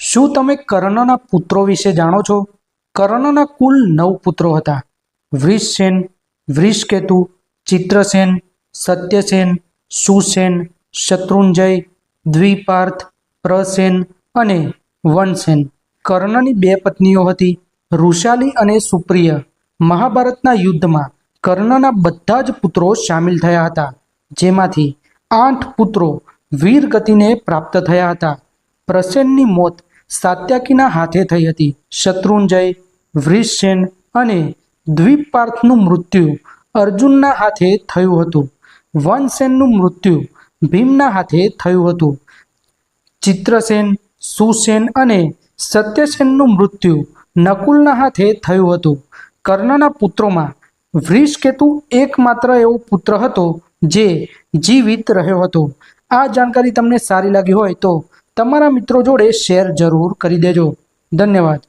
શું તમે કર્ણના પુત્રો વિશે જાણો છો? કર્ણના કુલ નવ પુત્રો હતા. વૃષસેન, વૃષકેતુ, ચિત્રસેન, સત્યસેન, સુસેન, શત્રુંજય, દ્વિપાર્થ, પ્રસેન અને વનસેન. કર્ણની બે પત્નીઓ હતી, ઋષાલી અને સુપ્રિય. મહાભારતના યુદ્ધમાં કર્ણના બધા જ પુત્રો સામેલ થયા હતા, જેમાંથી આઠ પુત્રો વીર ગતિને પ્રાપ્ત થયા હતા. પ્રસેનની મોત સાત્યાકીના હાથે થઈ હતી. શત્રુંજય વૃષસેન અને દ્વીપાર્થનું મૃત્યુ અર્જુનના હાથે થયું હતું. વનસેનનું મૃત્યુ ભીમના હાથે થયું હતું. ચિત્રસેન, સુસેન અને સત્યસેનનું મૃત્યુ નકુલના હાથે થયું હતું. કર્ણના પુત્રોમાં વૃષકેતુ એકમાત્ર એવો પુત્ર હતો જે જીવિત રહ્યો હતો. આ જાણકારી તમને સારી લાગી હોય તો તમારા મિત્રો જોડે શેર જરૂર કરી દેજો. ધન્યવાદ.